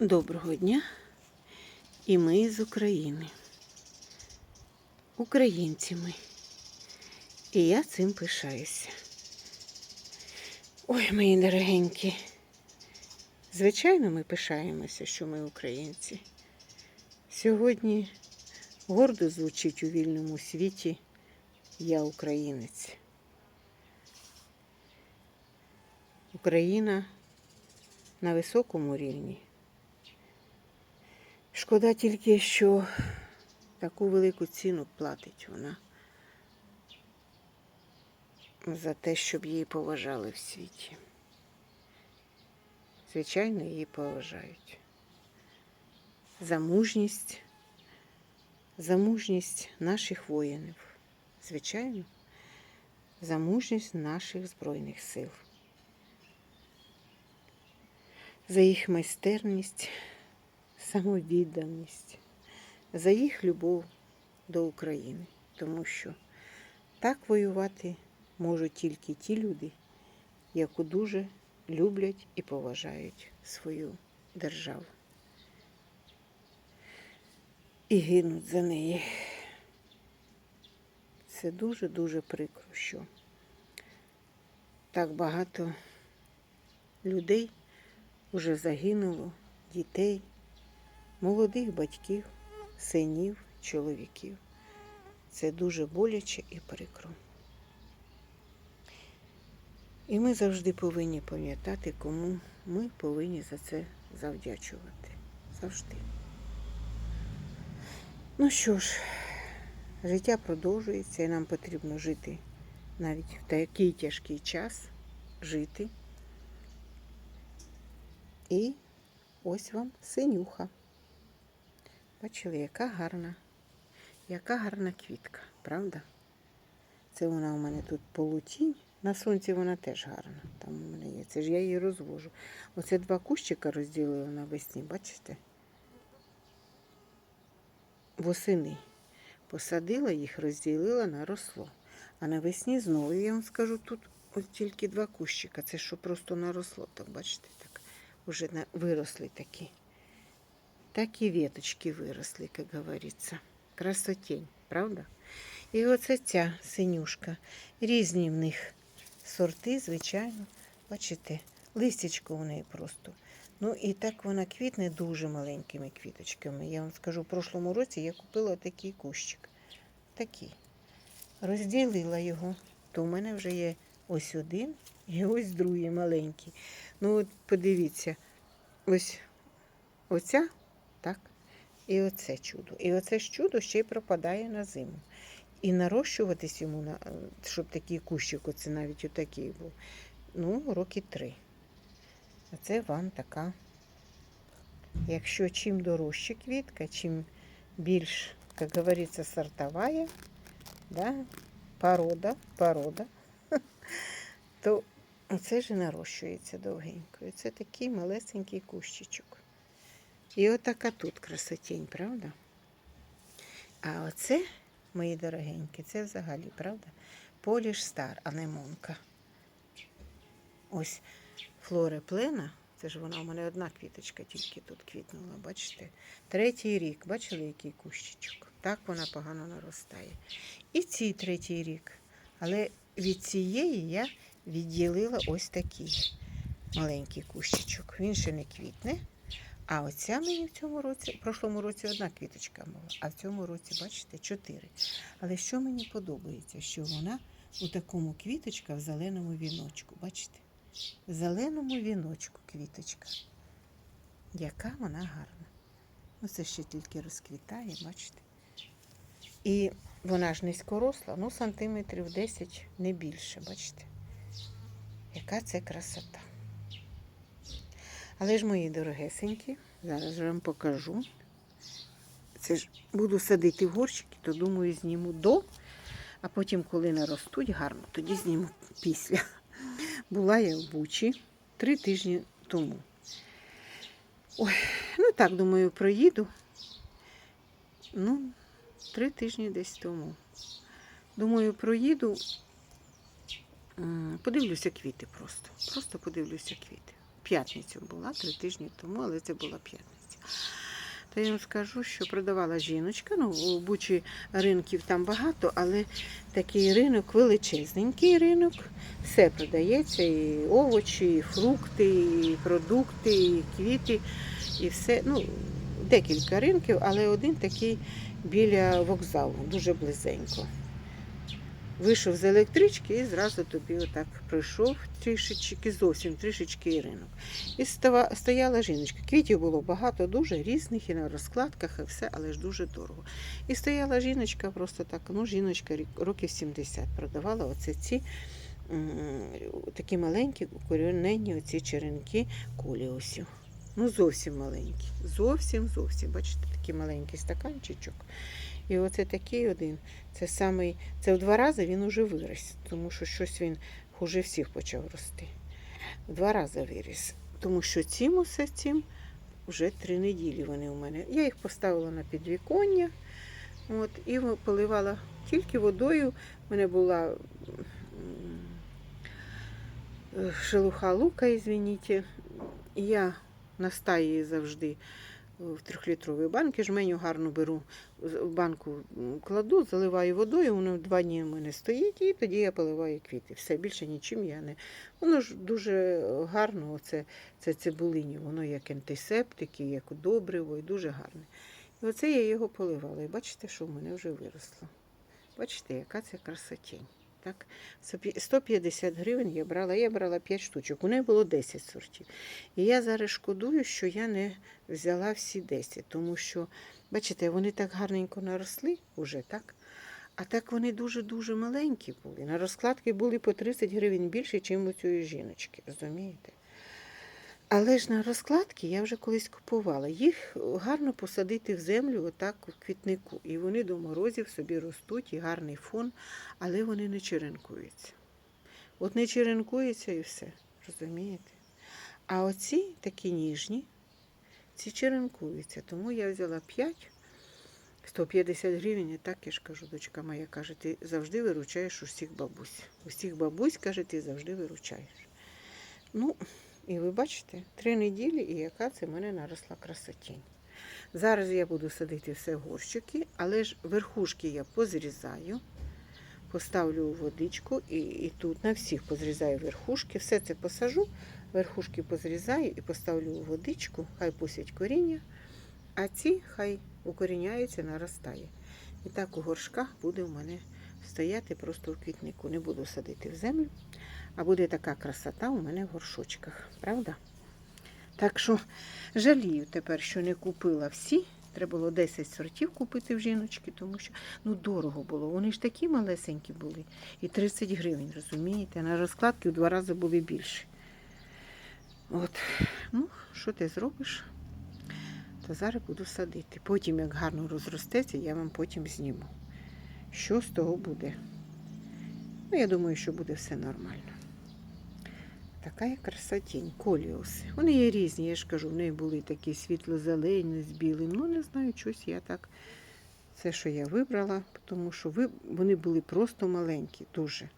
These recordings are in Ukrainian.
Доброго дня. І ми з України. Українці ми. І я цим пишаюся. Ой, мої дорогенькі. Звичайно, ми пишаємося, що ми українці. Сьогодні гордо звучить у вільному світі Я українець. Україна на високому рівні. Шкода тільки, що таку велику ціну платить вона за те, щоб її поважали в світі. Звичайно, її поважають. За мужність, за мужність наших воїнів. Звичайно, за мужність наших Збройних сил. За їх майстерність самовідданість, за їх любов до України, тому що так воювати можуть тільки ті люди, яку дуже люблять і поважають свою державу. І гинуть за неї. Це дуже-дуже прикро, що так багато людей вже загинуло, дітей молодих батьків, синів, чоловіків. Це дуже боляче і прикро. І ми завжди повинні пам'ятати, кому ми повинні за це завдячувати. Завжди. Ну що ж, життя продовжується і нам потрібно жити навіть в такий тяжкий час, жити. І ось вам синюха. Бачили, яка гарна, яка гарна квітка, правда? Це вона у мене тут полутінь. На сонці вона теж гарна. Там у мене є. Це ж я її розвожу. Оце два кущика розділила навесні, бачите? Восени. Посадила їх, розділила, наросло. А навесні знову, я вам скажу, тут ось тільки два кущика. Це що просто наросло, так бачите, так. Уже виросли такі. Так і веточки виросли, як говориться. Красотень, правда? І оце ця синюшка. Різні в них сорти, звичайно. Бачите, листячко у неї просто. Ну і так вона квітне дуже маленькими квіточками. Я вам скажу, в прошлому році я купила такий кущик. Такий. Розділила його, то в мене вже є ось один і ось другий маленький. Ну от подивіться, ось оця? І оце чудо. І оце ж чудо ще й пропадає на зиму. І нарощуватись йому, на- щоб такий кущик, оце навіть отакий був, ну, роки три. А це вам така. Якщо чим дорожче квітка, чим більш, як говориться, сортовая, да, порода, порода, то оце ж і нарощується довгенько. І це такий малесенький кущичок. І отака тут красотень, правда? А оце, мої дорогенькі, це взагалі, правда? Поліш стар, анемонка. Ось флори плена, це ж вона у мене одна квіточка тільки тут квітнула, бачите? Третій рік, бачили, який кущичок? Так вона погано наростає. І цей третій рік. Але від цієї я відділила ось такий маленький кущичок. Він ще не квітне. А оця мені в цьому році, в прошлому році одна квіточка була, а в цьому році, бачите, чотири. Але що мені подобається, що вона у такому квіточка в зеленому віночку. Бачите? В зеленому віночку квіточка. Яка вона гарна. Ну, це ще тільки розквітає, бачите? І вона ж низькоросла, ну, сантиметрів 10, не більше, бачите? Яка це красота. Але ж, мої дорогесенькі, зараз я вам покажу. Це ж буду садити в горщики, то думаю, зніму до, а потім, коли наростуть гарно, тоді зніму після. Була я в Бучі три тижні тому. Ой, ну так, думаю, проїду. Ну, три тижні десь тому. Думаю, проїду, подивлюся квіти просто. Просто подивлюся квіти. П'ятницю була, три тижні тому, але це була п'ятниця. То я вам скажу, що продавала жіночка. Ну, у Бучі ринків там багато, але такий ринок величезненький ринок. Все продається, і овочі, і фрукти, і продукти, і квіти, і все. Ну, декілька ринків, але один такий біля вокзалу, дуже близенько. Вийшов з електрички і зразу тобі отак пройшов трішечки, зовсім трішечки ринок. І стояла жіночка. Квітів було багато, дуже різних, і на розкладках, і все, але ж дуже дорого. І стояла жіночка просто так, ну, жіночка років 70 продавала оце ці такі маленькі укорінені оці черенки коліусів. Ну, зовсім маленькі. Зовсім, зовсім. Бачите, такий маленький стаканчичок. І оце такий один. Це самий, це в два рази він уже виріс, тому що щось він хуже всіх почав рости. В два рази виріс. Тому що цим усе цим вже три неділі вони у мене. Я їх поставила на підвіконня. От, і поливала тільки водою. У мене була е, шелуха лука, извините. І я настаю завжди в трьохлітровій банки, жменю гарно беру в банку кладу, заливаю водою, воно два дні у мене стоїть, і тоді я поливаю квіти. Все більше нічим я не. Воно ж дуже гарно, оце, це цибулині, воно як антисептик, і як добриво, і дуже гарне. І оце я його поливала. І бачите, що в мене вже виросло. Бачите, яка це красотень. Так? Сопі- 150 гривень я брала, я брала 5 штучок. У неї було 10 сортів. І я зараз шкодую, що я не взяла всі 10, тому що, бачите, вони так гарненько наросли уже, так? А так вони дуже-дуже маленькі були. На розкладки були по 30 гривень більше, ніж у цієї жіночки, розумієте? Але ж на розкладки я вже колись купувала. Їх гарно посадити в землю, отак у квітнику. І вони до морозів собі ростуть, і гарний фон, але вони не черенкуються. От не черенкуються і все, розумієте? А оці такі ніжні, ці черенкуються. Тому я взяла 5, 150 гривень, і так я ж кажу, дочка моя каже, ти завжди виручаєш усіх бабусь. Усіх бабусь, каже, ти завжди виручаєш. Ну, і ви бачите, три неділі, і яка це в мене наросла красотінь. Зараз я буду садити все в горщики, але ж верхушки я позрізаю, поставлю у водичку і, і тут на всіх позрізаю верхушки, все це посажу, верхушки позрізаю і поставлю у водичку, хай пустять коріння, а ці хай укоріняються, наростає. І так у горшках буде у мене стояти просто в квітнику. Не буду садити в землю, а буде така красота у мене в горшочках, правда? Так що жалію тепер, що не купила всі. Треба було 10 сортів купити в жіночки, тому що ну дорого було. Вони ж такі малесенькі були. І 30 гривень, розумієте? На розкладки в два рази були більше. От, ну, що ти зробиш? То зараз буду садити. Потім, як гарно розростеться, я вам потім зніму. Що з того буде? Ну, я думаю, що буде все нормально. Така красотінь, коліуси. Вони є різні, я ж кажу, в неї були такі світло-зелені з білим. Ну, не знаю, щось я так. Це, що я вибрала, тому що ви, вони були просто маленькі, дуже.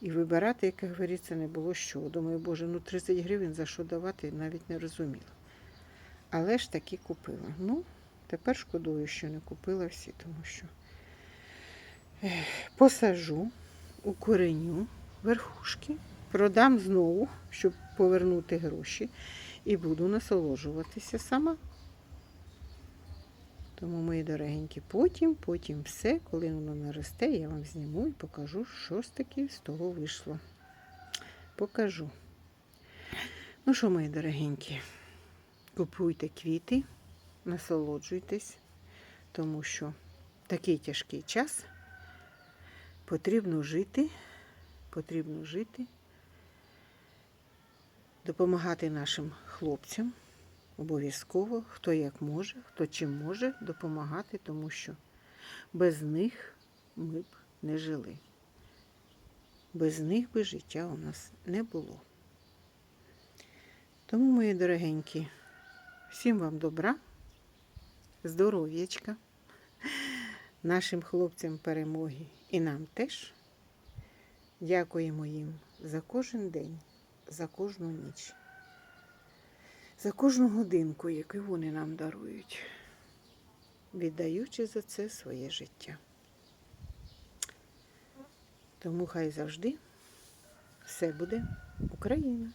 І вибирати, як говориться, не було що. Думаю, боже, ну 30 гривень за що давати, навіть не розуміла. Але ж таки купила. Ну, тепер шкодую, що не купила всі, тому що посажу, укореню верхушки, продам знову, щоб повернути гроші, і буду насолоджуватися сама. Тому, мої дорогенькі, потім, потім все, коли воно наросте, я вам зніму і покажу, що ж таки з того вийшло. Покажу. Ну що, мої дорогенькі, купуйте квіти, насолоджуйтесь, тому що такий тяжкий час потрібно жити, потрібно жити, допомагати нашим хлопцям. Обов'язково, хто як може, хто чим може допомагати, тому що без них ми б не жили. Без них би життя у нас не було. Тому, мої дорогенькі, всім вам добра, здоров'ячка, нашим хлопцям перемоги і нам теж. Дякуємо їм за кожен день, за кожну ніч. за кожну годинку, яку вони нам дарують, віддаючи за це своє життя. Тому хай завжди все буде Україна.